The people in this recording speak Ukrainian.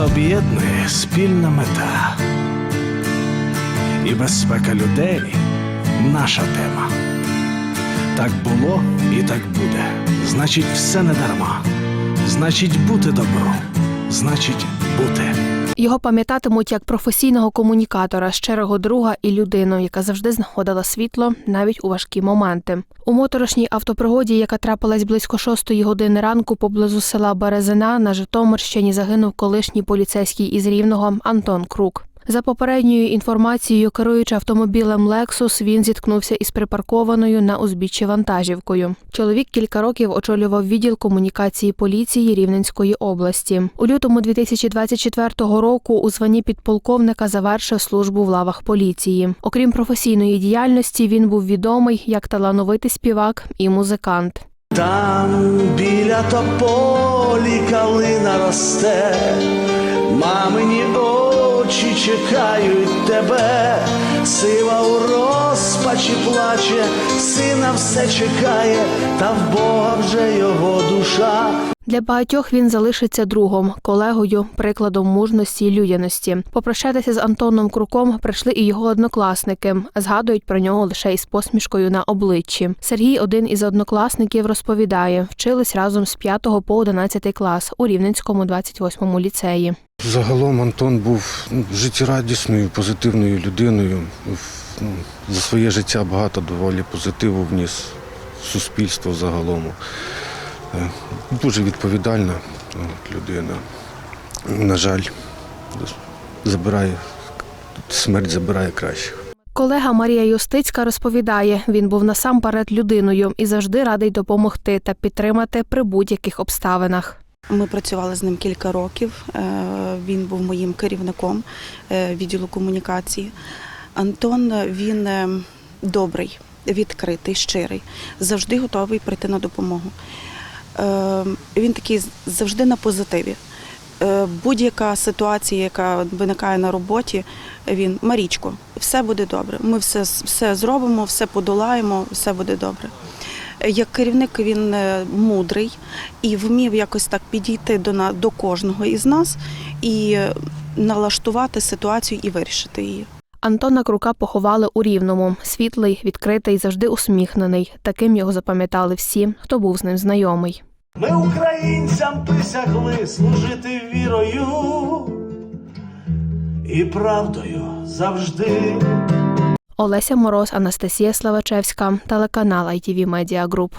Об'єднує спільна мета. І безпека людей наша тема. Так було і так буде. Значить, все не дарма. Значить, бути добру. Значить, бути. Його пам'ятатимуть як професійного комунікатора, щирого друга і людину, яка завжди знаходила світло навіть у важкі моменти. У моторошній автопригоді, яка трапилась близько шостої години ранку поблизу села Березина, на Житомирщині загинув колишній поліцейський із Рівного Антон Крук. За попередньою інформацією, керуючи автомобілем Lexus, він зіткнувся із припаркованою на узбіччі вантажівкою. Чоловік кілька років очолював відділ комунікації поліції Рівненської області. У лютому 2024 року у званні підполковника завершив службу в лавах поліції. Окрім професійної діяльності, він був відомий як талановитий співак і музикант. Там біля тополі калина росте, мамині очі чекають тебе, сива у розпачі плаче, сина все чекає, та в Бога вже його душа. Для багатьох він залишиться другом, колегою, прикладом мужності і людяності. Попрощатися з Антоном Круком прийшли і його однокласники. Згадують про нього лише із посмішкою на обличчі. Сергій, один із однокласників, розповідає, вчились разом з 5 по 11 клас у Рівненському 28-му ліцеї. Загалом Антон був ну, життєрадісною, позитивною людиною. Ну, За своє життя багато доволі позитиву вніс в суспільство загалом. Е, Дуже відповідальна людина. На жаль, забирає, смерть забирає кращих. Колега Марія Юстицька розповідає, він був насамперед людиною і завжди радий допомогти та підтримати при будь-яких обставинах. Ми працювали з ним кілька років. Е, Він був моїм керівником е, відділу комунікації. Антон він добрий, відкритий, щирий, завжди готовий прийти на допомогу. Е, Він такий завжди на позитиві. Е, Будь-яка ситуація, яка виникає на роботі, він Марічко, все буде добре. Ми все, все зробимо, все подолаємо, все буде добре. Як керівник він е, мудрий і вмів якось так підійти до, до кожного із нас і налаштувати ситуацію і вирішити її. Антона Крука поховали у Рівному. Світлий, відкритий, завжди усміхнений. Таким його запам'ятали всі, хто був з ним знайомий. Ми українцям присягли служити вірою і правдою завжди. Олеся Мороз, Анастасія Славачевська, телеканал ITV Media Group.